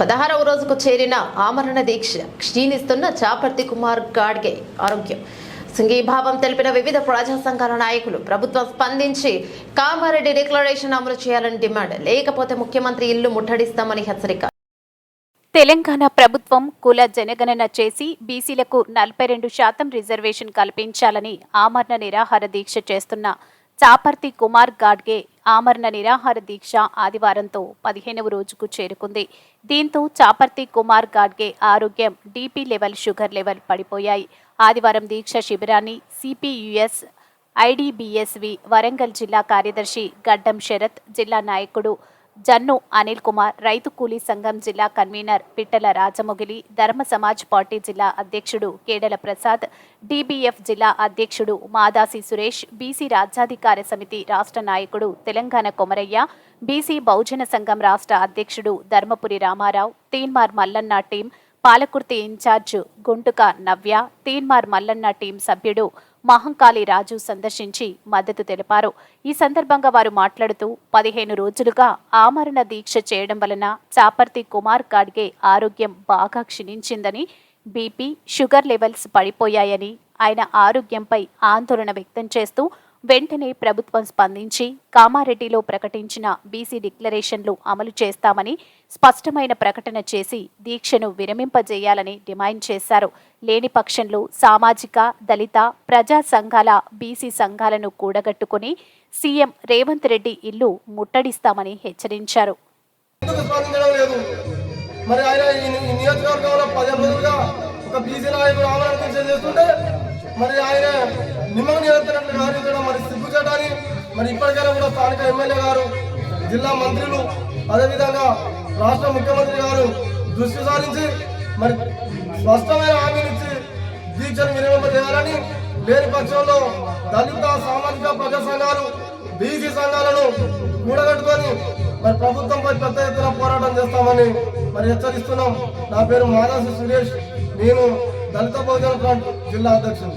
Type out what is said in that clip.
పదహారవ రోజుకు చేరిన ఆమరణ దీక్ష క్షీణిస్తున్న చాపర్తి కుమార్ గాడ్గే ఆరోగ్యం. సంఘీభావం తెలిపిన వివిధ ప్రజా సంఘాల నాయకులు ప్రభుత్వం స్పందించి కామారెడ్డి డిక్లరేషన్ అమలు చేయాలని డిమాండ్. లేకపోతే ముఖ్యమంత్రి ఇల్లు ముట్టడిస్తామని హెచ్చరిక. తెలంగాణ ప్రభుత్వం కుల జనగణన చేసి బీసీలకు నలభై రెండు శాతం రిజర్వేషన్ కల్పించాలని ఆమరణ నిరాహార దీక్ష చేస్తున్న చాపర్తి కుమార్ గాడ్గే ఆమరణ నిరాహార దీక్ష ఆదివారంతో పదిహేనవ రోజుకు చేరుకుంది. దీంతో చాపర్తి కుమార్ గాడ్గే ఆరోగ్యం డీపీ లెవెల్ షుగర్ లెవెల్ పడిపోయాయి. ఆదివారం దీక్ష శిబిరాన్ని సిపియుఎస్ ఐడిబిఎస్వి వరంగల్ జిల్లా కార్యదర్శి గడ్డం శరత్ జిల్లా నాయకుడు జన్ను అనిల్ కుమార్ రైతు కూలీ సంఘం జిల్లా కన్వీనర్ పిట్టల రాజమొగిలి ధర్మ సమాజ్ పార్టీ జిల్లా అధ్యక్షుడు కేడల ప్రసాద్ డీబీఎఫ్ జిల్లా అధ్యక్షుడు మాదాసి సురేష్ బీసీ రాజ్యాధికార సమితి రాష్ట్ర నాయకుడు తెలంగాణ కొమరయ్య బీసీ బహుజన సంఘం రాష్ట్ర అధ్యక్షుడు Dharmapuri Ramarao Teenmaar Mallanna team Palakurthi incharge Guntuka Navya Teenmaar Mallanna team సభ్యుడు మహంకాళి రాజు సందర్శించి మద్దతు తెలిపారు. ఈ సందర్భంగా వారు మాట్లాడుతూ పదిహేను రోజులుగా ఆమరణ దీక్ష చేయడం వలన చాపర్తి కుమార్ గాడ్గే ఆరోగ్యం బాగా క్షీణించిందని బీపీ షుగర్ లెవెల్స్ పడిపోయాయని ఆయన ఆరోగ్యంపై ఆందోళన వ్యక్తం చేస్తూ వెంటనే ప్రభుత్వం స్పందించి కామారెడ్డిలో ప్రకటించిన బీసీ డిక్లరేషన్లు అమలు చేస్తామని స్పష్టమైన ప్రకటన చేసి దీక్షను విరమింపజేయాలని డిమాండ్ చేశారు. లేని పక్షంలో సామాజిక దళిత ప్రజా సంఘాల బీసీ సంఘాలను కూడగట్టుకుని సీఎం రేవంత్ రెడ్డి ఇల్లు ముట్టడిస్తామని హెచ్చరించారు. మరి ఆయన ఈ నియోజకవర్గంలో పదే రోజులుగా ఒక బీసీ నాయకుడు ఆమరణ దీక్ష చేస్తుంటే మరి ఆయన నిమ్మక నిరంతరం వ్యవహరించడం మరి సిగ్గుచేటని మరి ఇప్పటికైనా కూడా స్థానిక ఎమ్మెల్యే గారు జిల్లా మంత్రులు అదేవిధంగా రాష్ట్ర ముఖ్యమంత్రి గారు దృష్టి సారించి మరి స్పష్టమైన హామీనిచ్చి దీక్షను వినియోగింపజేయాలని లేని పక్షంలో దళిత సామాజిక ప్రజా సంఘాలు బీసీ సంఘాలను కూడగట్టుకొని మరి ప్రభుత్వంపై పెద్ద ఎత్తున పోరాటం చేస్తామని మరి హెచ్చరిస్తున్నాం. నా పేరు మాదాసి సురేష్. నేను దళిత బహుజన ఫ్రంట్ జిల్లా అధ్యక్షులు.